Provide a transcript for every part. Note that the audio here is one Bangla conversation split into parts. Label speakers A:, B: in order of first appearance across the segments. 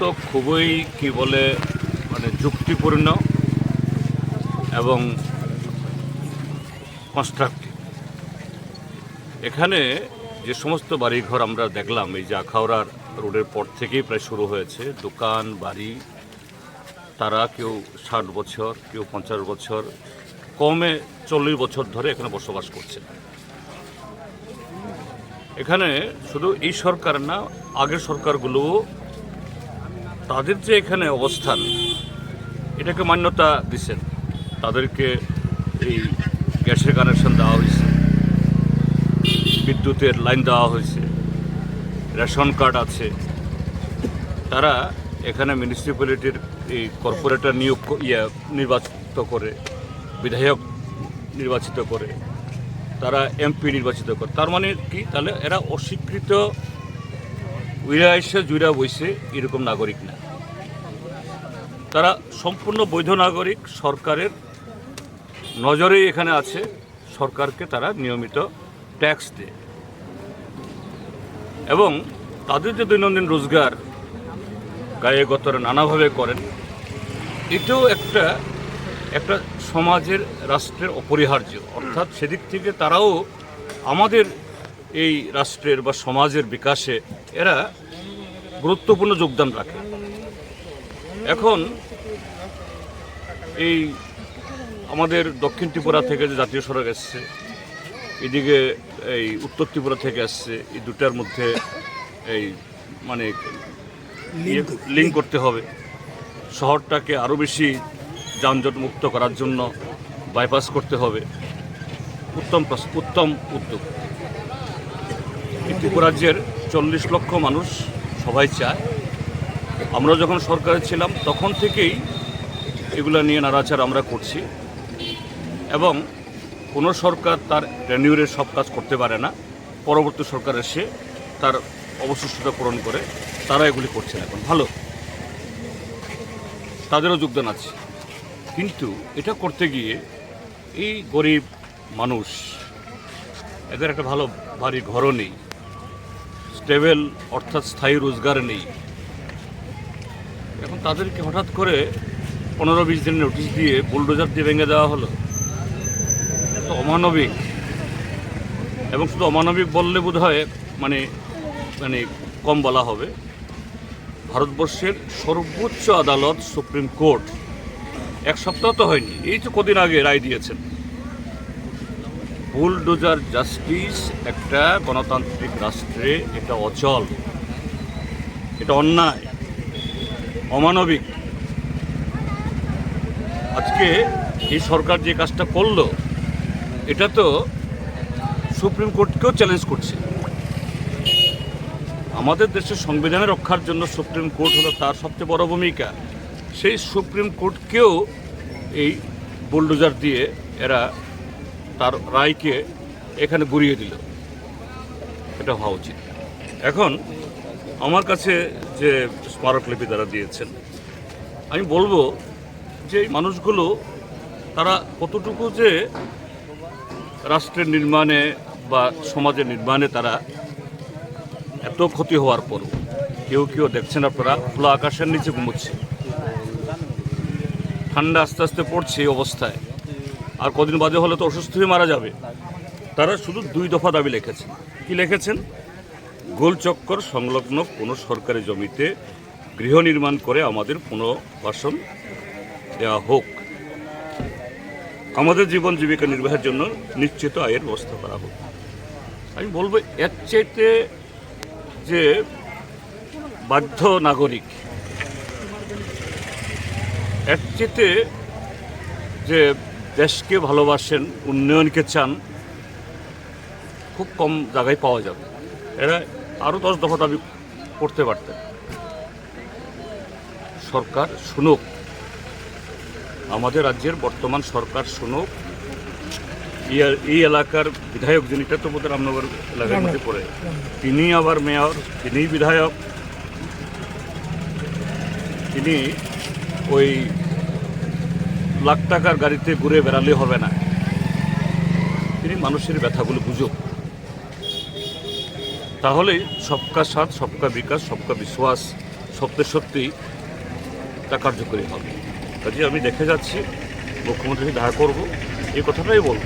A: তো খুবই, কি বলে মানে যুক্তিপূর্ণ এবং কনস্ট্রাক্টিভ এখানে যে সমস্ত বাড়িঘর আমরা দেখলাম, এই যে আখাউড়ার রোডের পর থেকেই প্রায় শুরু হয়েছে। দোকান, বাড়ি, তারা কেউ ষাট বছর, কেউ পঞ্চাশ বছর, কমে চল্লিশ বছর ধরে এখানে বসবাস করছে। এখানে শুধু এই সরকার না, আগের সরকারগুলোও তাদের যে এখানে অবস্থান, এটাকে মান্যতা দিচ্ছেন তাদেরকে এই গ্যাসের কানেকশন দেওয়া হয়েছে, বিদ্যুতের লাইন দেওয়া হয়েছে, রেশন কার্ড আছে। তারা এখানে মিউনিসিপ্যালিটির এই কর্পোরেটর নিয়োগ ইয়ে নির্বাচিত করে, বিধায়ক নির্বাচিত করে। তারা এমপি নির্বাচিত করে। তার মানে কি? তাহলে এরা অস্বীকৃত উইরা এসে জুইরা বইছে, এরকম নাগরিক না। তারা সম্পূর্ণ বৈধ নাগরিক, সরকারের নজরেই এখানে আছে, সরকারকে তারা নিয়মিত ট্যাক্স দেয়। এবং তাদের যে দৈনন্দিন রোজগার গায়ে গতরে নানাভাবে করেন, এটাও একটা একটা সমাজের রাষ্ট্রের অপরিহার্য। অর্থাৎ সেদিক থেকে তারাও আমাদের এই রাষ্ট্রের বা সমাজের বিকাশে এরা গুরুত্বপূর্ণ যোগদান রাখে। এখন এই আমাদের দক্ষিণ ত্রিপুরা থেকে যে জাতীয় সড়ক এসছে এদিকে এই উত্তর ত্রিপুরা থেকে আসছে এই দুটার মধ্যে এই মানে লিঙ্ক করতে হবে। শহরটাকে আরও বেশি যানজট মুক্ত করার জন্য বাইপাস করতে হবে। উত্তম উত্তম উদ্যোগ। এই ত্রিপুরা চল্লিশ লক্ষ মানুষ সবাই চায়। আমরা যখন সরকারে ছিলাম, তখন থেকেই এগুলো নিয়ে নাড়াচাড়া আমরা করছি। এবং কোনো সরকার তার টেনিউরে সব কাজ করতে পারে না। পরবর্তী সরকার এসে তার অবশিষ্টতা পূরণ করে, তারা এগুলি করছেন এখন। ভালো। তাদেরও যোগদান আছে। কিন্তু এটা করতে গিয়ে এই গরিব মানুষ, এদের একটা ভালো বাড়ি ঘরও নেই, স্টেবেল অর্থাৎ স্থায়ী রোজগার নেই। এখন তাদেরকে হঠাৎ করে পনেরো বিশ দিনের নোটিশ দিয়ে বুলডোজার দিয়ে ভেঙে দেওয়া হলো। এটা তো অমানবিক। এবং শুধু অমানবিক বললে বোধ হয় মানে মানে কম বলা হবে। ভারতবর্ষের সর্বোচ্চ আদালত সুপ্রিম কোর্ট এক সপ্তাহ তো হয়নি, এই তো কদিন আগে রায় দিয়েছেন। বুলডোজার জাস্টিস একটা গণতান্ত্রিক রাষ্ট্রে এটা অচল, এটা অন্যায়, অমানবিক। আজকে এই সরকার যে কাজটা করল, এটা তো সুপ্রিম কোর্টকেও চ্যালেঞ্জ করছে। আমাদের দেশের সংবিধানের রক্ষার জন্য সুপ্রিম কোর্ট হলো তার সবচেয়ে বড় ভূমিকা। সেই সুপ্রিম কোর্টকেও এই বুলডোজার দিয়ে এরা তার রায়কে এখানে গুড়িয়ে দিল। এটা হওয়া উচিত। এখন আমার কাছে যে স্মারকলিপি তারা দিয়েছেন, আমি বলব যে এই মানুষগুলো তারা কতটুকু যে রাষ্ট্রের নির্মাণে বা সমাজের নির্মাণে তারা এত ক্ষতি হওয়ার পরও, কেউ কেউ দেখছেন আপনারা, খোলা আকাশের নিচে ঘুমোচ্ছে। ঠান্ডা আস্তে আস্তে পড়ছে এই অবস্থায়। আর কদিন বাদে হলে তো অসুস্থ হয়ে মারা যাবে। তারা শুধু দুই দফা দাবি লিখেছেন। কি লিখেছেন? গোলচক্কর সংলগ্ন কোনো সরকারি জমিতে গৃহ নির্মাণ করে আমাদের পুনর্বাসন দেওয়া হোক। আমাদের জীবন জীবিকা নির্বাহের জন্য নিশ্চিত আয়ের ব্যবস্থা করা হোক। আমি বলব, এর চাইতে যে বাধ্য নাগরিক চাইতে যে দেশকে ভালোবাসেন, উন্নয়নকে চান, খুব কম জায়গায় পাওয়া যাবে। এরা আরও দশ দফা দাবি করতে পারতেন। সরকার শুনুক। আমাদের রাজ্যের বর্তমান সরকার শুনুক। এই এলাকার বিধায়ক যিনি তো বোধহয় রামনগর এলাকার মধ্যে পড়ে। তিনি আবার মেয়র তিনি বিধায়ক। তিনি ওই লাখ টাকার গাড়িতে ঘুরে বেড়ালে হবে না। তিনি মানুষের ব্যথাগুলো বুঝুক। তাহলেই সবকা সাথ সবকা বিকাশ সবকা বিশ্বাস সত্যি সত্যি তা কার্যকরী হবে। কাজে আমি দেখে যাচ্ছি মুখ্যমন্ত্রীকে দেখা করব এই কথাটাই বলব।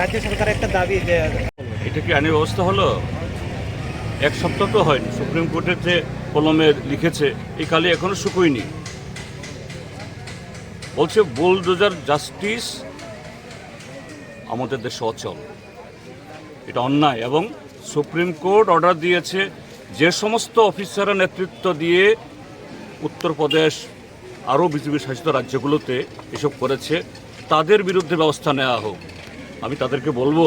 B: রাজ্য সরকারের একটা দাবি যে
A: এটা কি আইনি ব্যবস্থা হলো? এক সপ্তাহ তো হয়নি। সুপ্রিম কোর্টের যে কলমে লিখেছে এই কালি এখনও শুকোয়নি বলছে বুলডোজার জাস্টিস আমাদের দেশে অচল। এটা অন্যায় এবং সুপ্রিম কোর্ট অর্ডার দিয়েছে, যে সমস্ত অফিসাররা নেতৃত্ব দিয়ে উত্তরপ্রদেশ আরও বিজেপি শাসিত রাজ্যগুলোতে এসব করেছে, তাদের বিরুদ্ধে ব্যবস্থা নেওয়া হোক। আমি তাদেরকে বলব,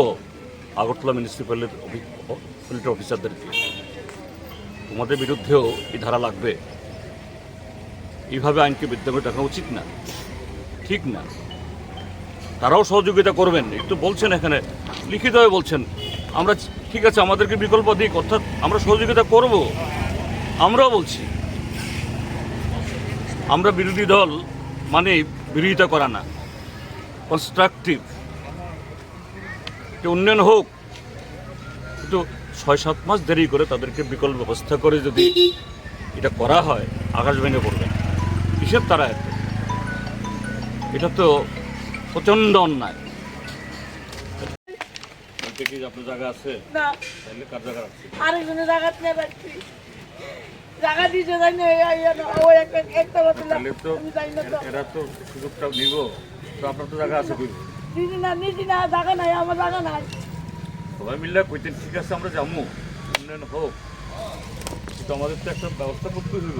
A: আগরতলা মিউনিসিপ্যালিটির অফিসারদেরকে তোমাদের বিরুদ্ধেও এই ধারা লাগবে। এইভাবে আইনকে বিদ্যাঙ্গ রাখা উচিত না। ঠিক না। তারাও সহযোগিতা করবেন। একটু বলছেন এখানে, লিখিতভাবে বলছেন, আমরা ঠিক আছে, আমাদেরকে বিকল্প দিক, অর্থাৎ আমরা সহযোগিতা করব। আমরাও বলছি, আমরা বিরোধী দল মানে বিরোধিতা করা না কনস্ট্রাকটিভ যে উন্নয়ন হোক কিন্তু ছয় সাত মাস দেরি করে তাদেরকে বিকল্প ব্যবস্থা করে যদি এটা করা হয়, আকাশ ভেঙে পড়বে। কিসের তারা এত এটা তো প্রচণ্ড অন্যায়। আপনার জায়গা আছে?
C: না।
A: তাহলে কার জায়গা আছে
C: আরেকজনের জায়গা নিয়ে রাখছি জায়গা দিয়েছে জানি না, এই- এই- ও একটা একটা বদলে
A: তাহলে তো
C: আমি জানি না তো।
A: এরা তো সুযোগটা নিব। তো আপনার তো জায়গা আছে কই?
C: দিদি না নিদি না জায়গা নাই আমার জায়গা নাই।
A: সবাই মিললে কইতেন ঠিক আছে আমরা যাব উন্নয়ন হোক। কিন্তু আমাদের তো একটা ব্যবস্থা করতে হইব।